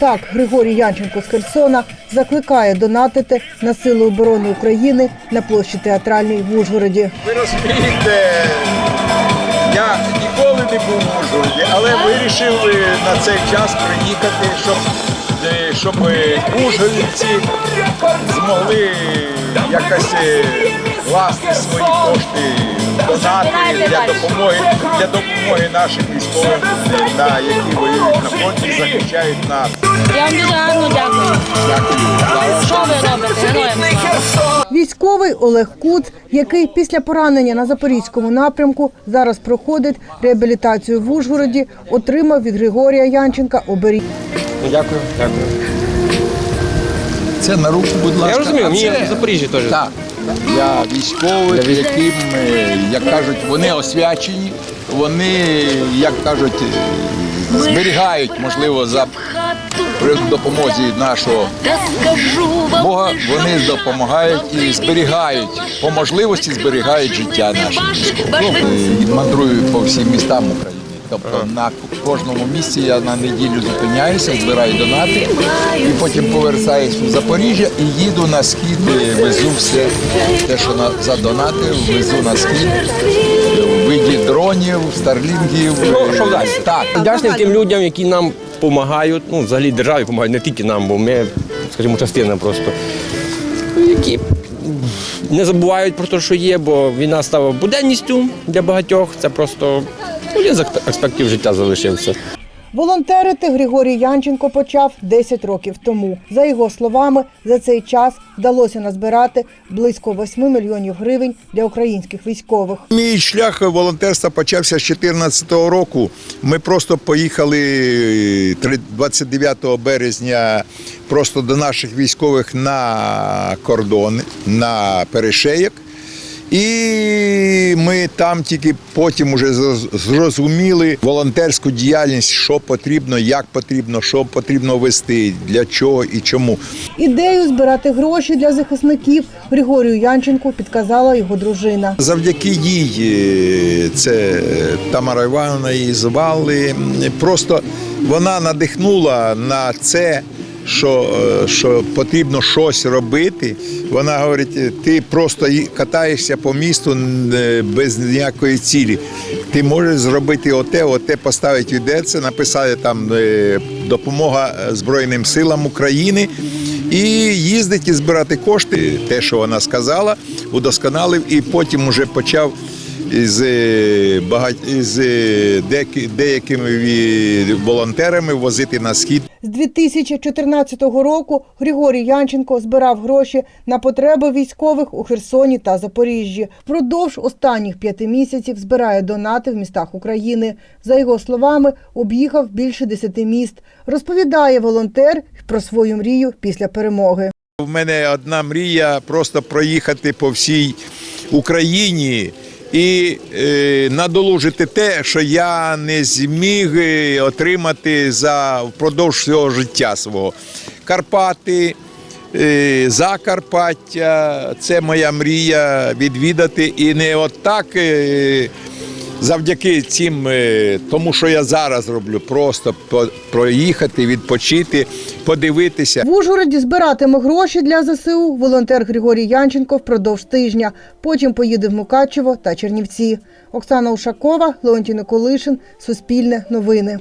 Так, Григорій Янченко з Херсона закликає донатити на Сили оборони України на площі театральній в Ужгороді. Ви розумієте, я ніколи не був в Ужгороді, але вирішив на цей час приїхати, щоб, е, щоб ужгородці змогли якось е, власне свої кошти донати для допомоги, для допомоги нашим військовим, на які воюють на фронті, захищають нас. Я вам дуже гарно дякую. Дякую. Що ви робите? Героям слава. Військовий Олег Куц, який після поранення на запорізькому напрямку зараз проходить реабілітацію в Ужгороді, отримав від Григорія Янченка оберіг. Дякую, дякую. Це на руку, будь ласка. Я розумію, мені в Запоріжжі теж. Так. Для військових, яким, е, як кажуть, вони освячені, вони, як кажуть, зберігають, можливо, за при допомозі нашого Бога, вони допомагають і зберігають, по можливості зберігають життя наших військових. Ну, Мандрую по всім містам України. Тобто на кожному місці я на неділю зупиняюся, збираю донати і потім повертаюся в Запоріжжя і їду на схід, е, везу все те, що на задонатив, везу на схід е, у виді дронів, старлінгів. Ну, що е, вдасться. Так, Вдячний тим людям, які нам допомагають, ну, взагалі державі допомагають, не тільки нам, бо ми, скажімо, частина просто. Які не забувають про те, що є, бо війна стала буденністю для багатьох. Це просто один з аспектів життя залишився. Волонтерити Григорій Янченко почав 10 років тому. За його словами, за цей час вдалося назбирати близько 8 мільйонів гривень для українських військових. Мій шлях волонтерства почався з 2014 року. Ми просто поїхали е, 29 березня просто до наших військових на кордон, на перешеєк. І ми там тільки потім уже зрозуміли волонтерську діяльність, що потрібно, як потрібно, що потрібно вести, для чого і чому. Ідею збирати гроші для захисників Григорію Янченку підказала його дружина. Завдяки їй, е, це Тамара Івановна її звали. Просто вона надихнула на це, що, е, що потрібно щось робити. Вона говорить: ти просто катаєшся по місту е, без ніякої цілі. Ти можеш зробити оте, оте поставити де це, написати там е, допомога Збройним силам України. І їздити і збирати кошти, те, що вона сказала, удосконалив, і потім уже почав із, е, багать... із е, деякими волонтерами возити на схід. З 2014 року Григорій Янченко збирав гроші на потреби військових у Херсоні та Запоріжжі. Впродовж останніх п'яти місяців збирає донати в містах України. За його словами, об'їхав більше десяти міст. Розповідає волонтер про свою мрію після перемоги. У мене одна мрія просто проїхати по всій Україні і е, надолужити те, що я не зміг е, отримати за впродовж всього життя свого. Карпати. е, Закарпаття, це моя мрія відвідати і не отак завдяки цим, е, тому що я зараз роблю, просто проїхати, відпочити, подивитися. В Ужгороді збиратиме гроші для ЗСУ волонтер Григорій Янченко впродовж тижня. Потім поїде в Мукачево та Чернівці. Оксана Ушакова, Леонтій Николишин, Суспільне новини.